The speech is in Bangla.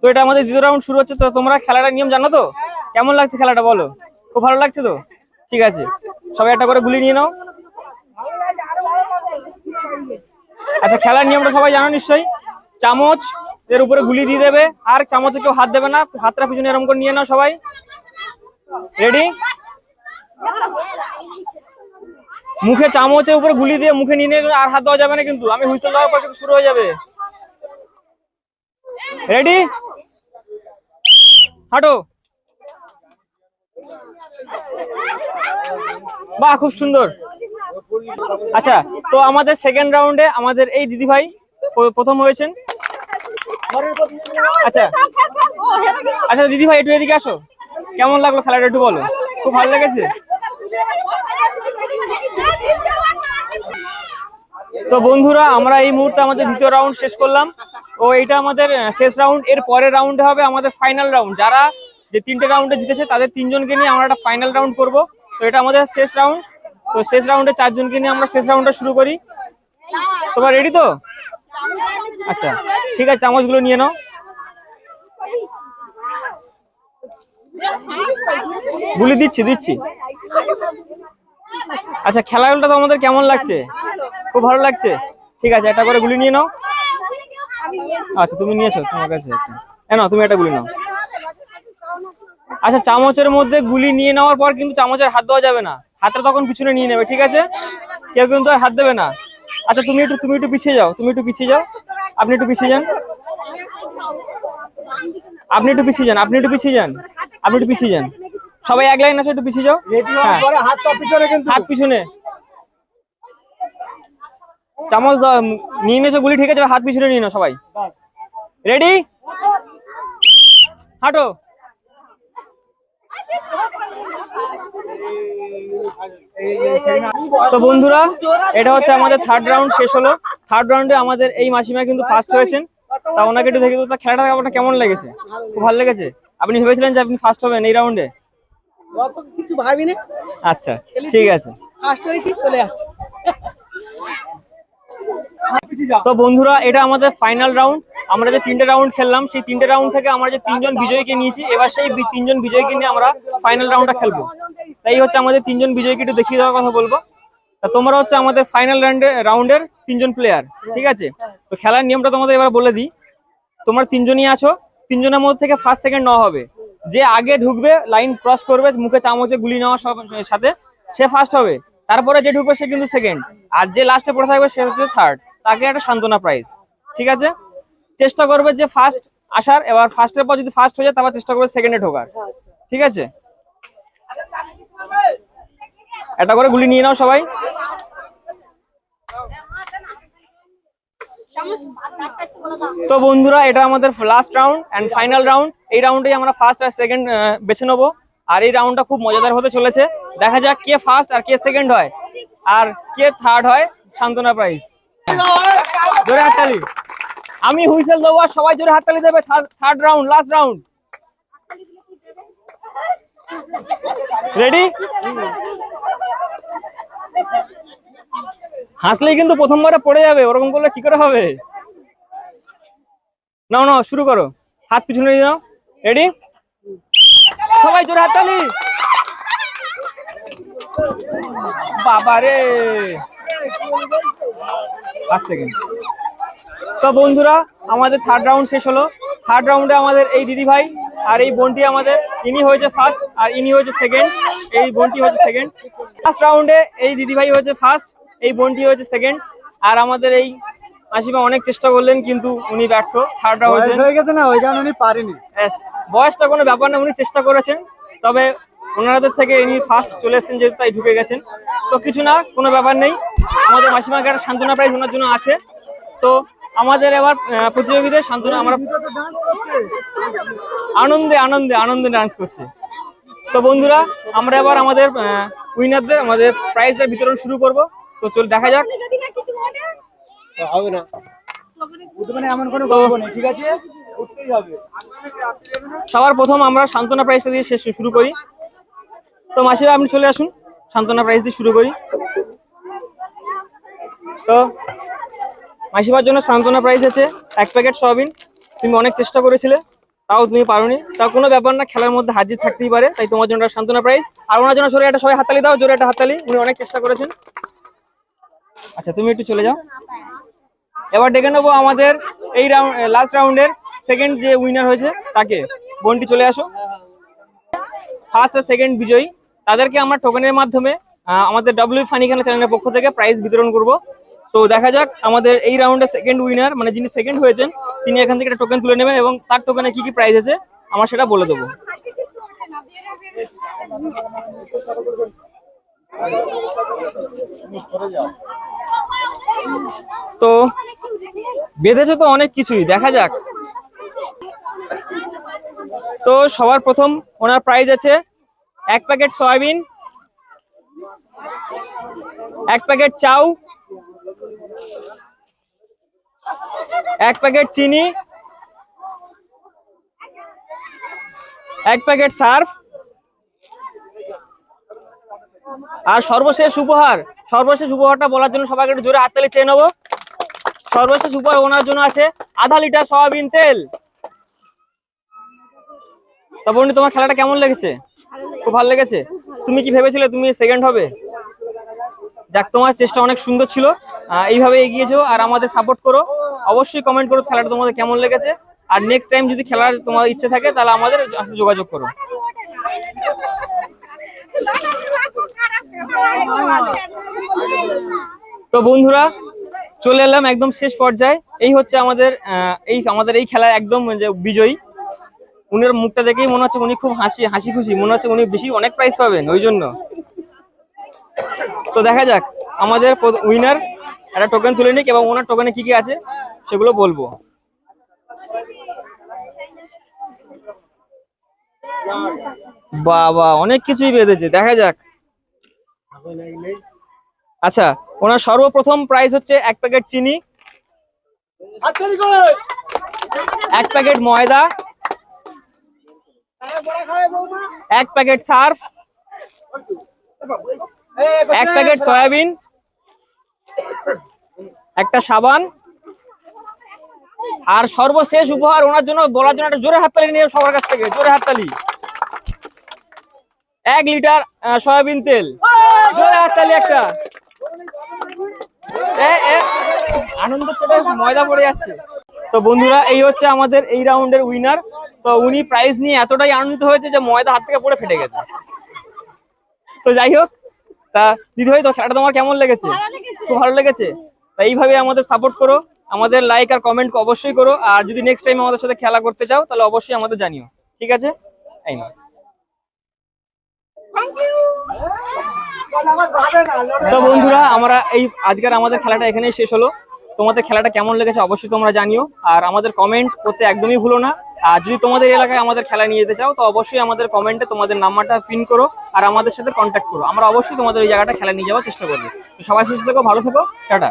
তো এটা আমাদের দ্বিতীয় রাউন্ড শুরু হচ্ছে, তো তোমরা খেলাটার নিয়ম জানো তো? কেমন লাগছে খেলাটা বলো? খুব ভালো লাগছে তো? ঠিক আছে। সবাই একটা করে গুলি নিয়ে নাও। আচ্ছা খেলার নিয়মটা সবাই জানো নিশ্চয়ই? চামচ এর উপরে গুলি দিয়ে দেবে, আর চামচে কেউ হাত দেবে না। হাতটা পিছনে এরকম করে নিয়ে নাও সবাই। রেডি মুখে চামচের উপরে গুলি দিয়ে মুখে নিয়ে আর হাত দেওয়া যাবে না কিন্তু। আমি হুইসেল দেওয়ার পর কিন্তু শুরু হয়ে যাবে। রেডি হাঁটো। বাহ, খুব সুন্দর। আচ্ছা তো আমাদের সেকেন্ড রাউন্ডে আমাদের এই দিদি ভাই প্রথম হয়েছেন। আচ্ছা আচ্ছা দিদি ভাই একটু এদিকে আসো। কেমন লাগল খেলাটা একটু বলো। খুব ভালো লেগেছে? তো বন্ধুরা, আমরা এই মুহূর্তে আমাদের দ্বিতীয় রাউন্ড শেষ করলাম। ও এটা আমাদের শেষ রাউন্ড এর পরের রাউন্ডে হবে আমাদের ফাইনাল রাউন্ড যারা যে তিনটে রাউন্ডে জিতেছে, তাদের তিনজনকে নিয়ে আমরা একটা ফাইনাল রাউন্ড করব। তো এটা আমাদের শেষ রাউন্ড তো শেষ রাউন্ডে চারজনকে নিয়ে আমরা শেষ রাউন্ডটা শুরু করি। তোমরা রেডি তো? আচ্ছা ঠিক আছে, চামচগুলো নিয়ে নাও। গুলি দিচ্ছি দিচ্ছি। আচ্ছা খেলাগুলোটা তো আমাদের কেমন লাগছে? খুব ভালো লাগছে? ঠিক আছে, একটা করে গুলি নিয়ে নাও। আচ্ছা তুমি নিয়েছো তোমার কাছে এ তুমি একটা গুলি নাও। আচ্ছা চামচের মধ্যে গুলি নিয়ে নেওয়ার পর কিন্তু চামচের হাত দেওয়া যাবে না। হাতটা তখন পিছনে নিয়ে নেবে ঠিক আছে? কেউ কিন্তু আর হাত দেবে না। আচ্ছা তুমি একটু তুমি একটু পিছিয়ে যাও তুমি একটু পিছিয়ে যাও। আপনি একটু পিছিয়ে যান। আপনি একটু পিছিয়ে যান আপনি একটু পিছিয়ে যান। আপনি একটু পিছিয়ে যান। সবাই এক লাইন আছে একটু পিছিয়ে যাও। হ্যাঁ। হাত পিছনে কিন্তু। হাত পিছনে। চামচ নিয়ে নিয়েছো গুলি ঠিক আছে হাত পিছনে নিয়ে নাও সবাই। রেডি হাঁটো। তো বন্ধুরা এটা হচ্ছে আমাদের থার্ড রাউন্ড শেষ হলো। থার্ড রাউন্ডে আমাদের এই মাসিমা কিন্তু ফার্স্ট হয়েছেন। তা ওনাকে একটু দেখে তো খেলাটা আপনার কেমন লেগেছে? খুব ভালো লেগেছে? আপনি ভেবেছিলেন যে আপনি ফার্স্ট হবেন এই রাউন্ডে কিছু ভাবিনি। আচ্ছা ঠিক আছে। ফার্স্ট হয়েছি চলে তো বন্ধুরা, এটা আমাদের ফাইনাল রাউন্ড আমরা যে তিনটে রাউন্ড খেললাম, সেই তিনটে রাউন্ড থেকে আমরা যে তিনজন বিজয়ীকে নিয়েছি, এবার সেই তিনজন বিজয়ীকে নিয়ে আমরা ফাইনাল রাউন্ডটা খেলব। তাই হচ্ছে আমাদের তিনজন বিজয়ীকে একটু দেখিয়ে দেওয়ার কথা বলব। তা তোমরা হচ্ছে আমাদের ফাইনাল রাউন্ডে রাউন্ডের তিনজন প্লেয়ার ঠিক আছে? তো খেলার নিয়মটা তোমাদের এবার বলে দিই। তোমরা তিনজনই আছো, তিনজনের মধ্যে থেকে ফার্স্ট সেকেন্ড নেওয়া হবে। যে আগে ঢুকবে লাইন ক্রস করবে, মুখে চামচে গুলি নেওয়ার সাথে, সে ফার্স্ট হবে। তারপরে যে ঢুকবে, সে কিন্তু সেকেন্ড আর যে লাস্টে পড়ে থাকবে, সে হচ্ছে থার্ড তাকে একটা সান্ত্বনা প্রাইজ ঠিক আছে? চেষ্টা করবে যে ফার্স্ট আসার, এবার ফার্স্টের পর যদি ফার্স্ট হয়ে যায়, তারপর চেষ্টা করবে সেকেন্ডে ঢোকার, ঠিক আছে? একটা করে গুলি নিয়ে নাও সবাই। তো বন্ধুরা, এটা আমাদের last round and final round এই রাউন্ডে আমরা ফার্স্ট আর সেকেন্ড বেছে নেব। আর এই রাউন্ডটা খুব মজাদার হতে চলেছে। দেখা যাক কে ফার্স্ট আর কে সেকেন্ড হয়। আর কে থার্ড হয়, সান্ত্বনা প্রাইজ জোরে হাততালি। আমি হুইসেল দেবো আর সবাই জোরে হাততালি দেবে। Third round last round ready হাসলেই কিন্তু প্রথমবারে পড়ে যাবে। ওরকম করলে কি করে হবে? নাও নাও, শুরু করো। হাত পিছনে নিয়ে নাও। রেডি সবাই জোরে হাততালি। বাবা রে পাঁচ সেকেন্ড তো বন্ধুরা আমাদের থার্ড রাউন্ড শেষ হলো। থার্ড রাউন্ডে আমাদের এই দিদি ভাই আর এই বোনটি আমাদের ইনি হয়েছে ফার্স্ট আর ইনি হয়েছে সেকেন্ড এই বোনটি হয়েছে সেকেন্ড ফার্স্ট রাউন্ডে এই দিদি ভাই হয়েছে ফার্স্ট এই বোনটি হয়েছে সেকেন্ড আর আমাদের এই মাসিমা অনেক চেষ্টা করলেন কিন্তু উনি ব্যর্থ। থার্ড বয়স হয়ে গেছে না ওই কারণে উনি পারেনি। ব্যাস, বয়সটা কোনো ব্যাপার না উনি চেষ্টা করেছেন। তবে ওনাদের থেকে ইনি ফার্স্ট চলে এসেছেন যেহেতু তাই ঢুকে গেছেন। তো কিছু না কোনো ব্যাপার নেই। আমাদের মাসিমাকে একটা সান্ত্বনা প্রাইজ ওনার জন্য আছে। তো আমাদের এবার প্রতিযোগীদের সান্ত্বনা আমরা আনন্দে আনন্দে আনন্দে ডান্স করছে। তো বন্ধুরা আমরা এবার আমাদের উইনারদের আমাদের প্রাইজের বিতরণ শুরু করব। তো চল দেখা যাক। হবে না সবার প্রথম আমরা সান্ত্বনা প্রাইজটা দিয়ে শেষ শুরু করি। তো মাসিরা আপনি চলে আসুন। সান্ত্বনা প্রাইজ দিয়ে শুরু করি। তো মাসিমার জন্য সান্ত্বনা প্রাইজ আছে। এক প্যাকেট সয়াবিন। তুমি অনেক চেষ্টা করেছিলে, তাও তুমি পারোনি। তাও কোনো ব্যাপার না, খেলার মধ্যে হাজির থাকতেই পারে, তাই তোমার জন্য সান্ত্বনা প্রাইজ আর ওনার জন্য সরে একটা সবাই হাততালি দাও, জোরে একটা হাততালি। উনি অনেক চেষ্টা করেছেন। আচ্ছা তুমি একটু চলে যাও। এবার ডেকে নেব আমাদের এই রাউন্ড লাস্ট রাউন্ডের সেকেন্ড যে উইনার হয়েছে, তাকে। বোনটি চলে আসো। ফার্স্ট আর সেকেন্ড বিজয়ী। তাদেরকে আমরা টোকেনের মাধ্যমে আমাদের ডাব্লিউ ফানি খেলা চ্যানেলের পক্ষ থেকে প্রাইজ বিতরণ করব। তো দেখা যাক আমাদের এই রাউন্ডে সেকেন্ড উইনার মানে যিনি সেকেন্ড হয়েছেন, তিনি এখান থেকে একটা টোকেন তুলে নেবেন এবং তার টোকেনে কি কি প্রাইজ আছে, আমার সেটা বলে দেবো। তো বেঁধেছে তো অনেক কিছুই, দেখা যাক। তো সবার প্রথম ওনার প্রাইজ আছে এক প্যাকেট সয়াবিন, এক প্যাকেট চাউ, এক প্যাকেট চিনি, এক প্যাকেট সার্ফ, আর সর্বশেষ উপহার, সর্বশেষ উপহারটা বলার জন্য সবাইকে একটু জোরে হাততালি চেয়ে নেব। সর্বশেষ উপহার ওনার জন্য আছে আধা লিটার সয়াবিন তেল। তা বন্ধু, তোমার খেলাটা কেমন লেগেছে? খুব ভালো লেগেছে? তুমি কি ভেবেছিলে তুমি সেকেন্ড হবে? যাক, তোমার চেষ্টা অনেক সুন্দর ছিল। এইভাবে এগিয়েছো আর আমাদের সাপোর্ট করো। অবশ্যই কমেন্ট করো খেলাটা তোমাদের কেমন লেগেছে। আর নেক্সট টাইম যদি খেলার তোমার ইচ্ছে থাকে, তাহলে আমাদের সাথে যোগাযোগ করো। তো বন্ধুরা, চলে এলাম একদম শেষ পর্যায়ে। এই হচ্ছে আমাদের এই আমাদের এই খেলার একদম যে বিজয়ী। উনার মুখটা দেখেই মনে হচ্ছে উনি খুব হাসি হাসি খুশি। মনে হচ্ছে উনি বেশি অনেক প্রাইজ পাবেন, ওই জন্য। তো দেখা যাক, আমাদের উইনার একটা টোকেন তুলে নিক এবং ওনার টোকেনে কি কি আছে সেগুলো বলব। বাবা, অনেক কিছুই বেঁধেছে, দেখা যাক। আচ্ছা ওনার সর্বপ্রথম প্রাইস হচ্ছে এক প্যাকেট চিনি, এক প্যাকেট ময়দা এক প্যাকেট সার্ফ, এক প্যাকেট সয়াবিন, একটা সাবান, আর সর্বশেষ উপহার ওনার জন্য বলার জন্য একটা জোরে হাততালি নিয়ে সবার কাছ থেকে, জোরে হাততালি। এক লিটার সয়াবিন তেল। জোরে হাততালি একটা। চোটে ময়দা পড়ে যাচ্ছে। তো বন্ধুরা, এই হচ্ছে আমাদের এই রাউন্ডের উইনার তো উনি প্রাইজ নিয়ে এতটাই আনন্দিত হয়েছে যে ময়দা হাত থেকে পড়ে ফেটে গেছে। তো যাই হোক তা দিদি ভাই তো খেলাটা তোমার কেমন লেগেছে? খুব ভালো লেগেছে? তা এইভাবে আমাদের সাপোর্ট করো। আমাদের লাইক আর কমেন্ট অবশ্যই করো। আর যদি নেক্সট টাইম আমাদের সাথে খেলা করতে চাও তাহলে অবশ্যই আমাদের জানিও। ঠিক আছে? এই না তো বন্ধুরা আমরা এই আজকের আমাদের খেলাটা এখানেই শেষ হলো। তোমাদের খেলাটা কেমন লেগেছে অবশ্যই তোমরা জানিও। আর আমাদের কমেন্ট করতে একদমই ভুলো না। আর যদি তোমাদের এলাকায় আমাদের খেলা নিয়ে যেতে চাও, তো অবশ্যই আমাদের কমেন্টে তোমাদের নাম্বারটা পিন করো আর আমাদের সাথে কন্ট্যাক্ট করো। আমরা অবশ্যই তোমাদের ওই জায়গাটা খেলা নিয়ে যাওয়ার চেষ্টা করব। সবাই সুস্থ থেকো, ভালো থেকো, টাটা।